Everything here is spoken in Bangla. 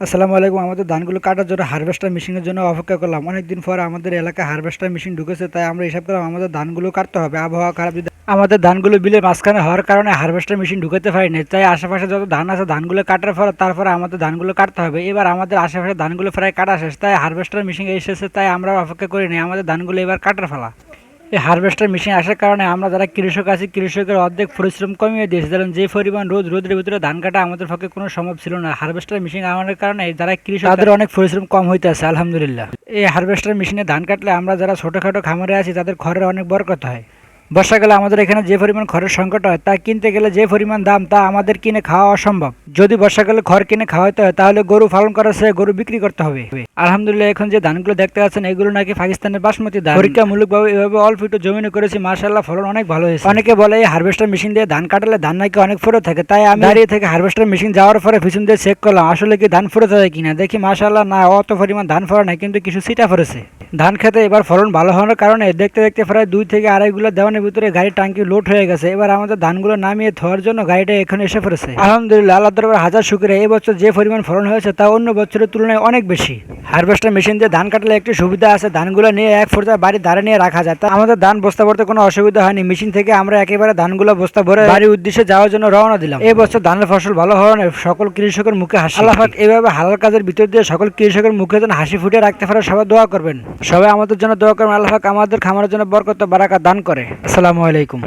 আসসালামু আলাইকুম, আমাদের ধানগুলো কাটার জন্য হারভেস্টার মেশিনের জন্য অপেক্ষা করলাম। অনেকদিন পর আমাদের এলাকায় হারভেস্টার মেশিন ঢুকেছে, তাই আমরা হিসাব করলাম আমাদের ধানগুলো কাটতে হবে। আবহাওয়া খারাপ যদি আমাদের ধানগুলো বিলের মাঝখানে হওয়ার কারণে হারভেস্টার মেশিন ঢুকাতে পারিনি, তাই আশেপাশে যত ধান আছে ধানগুলো কাটার পর তারপরে আমাদের ধানগুলো কাটতে হবে। এবার আমাদের আশেপাশে ধানগুলো প্রায় কাটা শেষ, তাই হারভেস্টার মেশিন এসেছে, তাই আমরা অপেক্ষা করিনি, আমাদের ধানগুলো এবার কাটার ফেলা এই হারভেস্টার মেশিন আসার কারণে আমরা যারা কৃষক আছি কৃষকের অর্ধেক পরিশ্রম কমিয়ে দিয়েছে। যেমন যে পরিমাণ রোদ রোদের ভিতরে ধান কাটা আমাদের পক্ষে কোনো সম্ভব ছিল না। হারভেস্টার মেশিন আনার কারণে যারা কৃষক তাদের অনেক পরিশ্রম কম হইতে আছে আলহামদুলিল্লাহ। এই হারভেস্টার মেশিনে ধান কাটলে আমরা যারা ছোটোখাটো খামারে আছি তাদের খড়ের অনেক বরকত হয়। বর্ষাকালে আমাদের এখানে যে পরিমাণ খড়ের সংকট হয়, তা কিনতে গেলে যে পরিমাণ দাম, তা আমাদের কিনে খাওয়া অসম্ভব। যদি বর্ষাকালে খড় কিনে খাওয়াতে হয়, তাহলে গরু পালন করার চেয়ে গরু বিক্রি করতে হবে। আলহামদুলিল্লাহ, এখন যে ধানগুলো দেখতে পাচ্ছেন, এগুলো নাকি পাকিস্তানের বাসমতি ধান। পরীক্ষামূলকভাবে এভাবে অল্প একটু জমিনে করেছি মার্শাল্লাহ ফলন অনেক ভালো হয়েছে। অনেকে বলে, এই হারভেস্টার মেশিন দিয়ে ধান কাটালে ধান নাকি অনেক ফুরে থাকে। তাই আমি দাঁড়িয়ে থেকে হারভেস্টার মেশিন যাওয়ার পরে পিছন দিয়ে চেক করলাম, আসলে কি ধান ফুরে থাকে কিনা? দেখি মার্শাল্লাহ না, অত পরিমাণ ধান ফোরা নাই, কিন্তু কিছু সিটা ফরেছে ধান খেতে এবার ফলন ভালো হওয়ার কারণে দেখতে দেখতে প্রায় দুই থেকে আড়াইগুলো দেওয়ানের ভিতরে গাড়ির টাঙ্কি লোড হয়ে গেছে। এবার আমাদের ধানগুলো নামিয়ে ধোয়ার জন্য গাড়িটা এখানে এসে পড়েছে। আলহামদুলিল্লাহ আল্লাহ দরবার হাজার শুক্রিয়া। এই বছর যে পরিমাণ ফলন হয়েছে তা অন্য বছরের তুলনায় অনেক বেশি। হারভেস্টার মেশিন দিয়ে ধান কাটলে একটি সুবিধা আছে। ধানগুলো নিয়ে এক পর্যায়ে বাড়ির ধারে নিয়ে রাখা যায়। তা আমাদের ধান বস্তা ভরতে কোনো অসুবিধা হয়নি। মেশিন থেকে আমরা একেবারে ধানগুলো বস্তা ভরে বাড়ির উদ্দেশ্যে যাওয়ার জন্য রওনা দিলাম। এই বছর ধানের ফসল ভালো হওয়ার সকল কৃষকের মুখে হাসি। আল্লাহ এভাবে হালাল কাজের ভিতর দিয়ে সকল কৃষকের মুখে যেন হাসি ফুটে রাখতে পারে সবাই দোয়া করবেন। সবাই আমাদের জন্য দোয়া করবেন। আল্লাহ আমাদের খামারের জন্য বরকত বারাকা দান করে। আসসালামু আলাইকুম।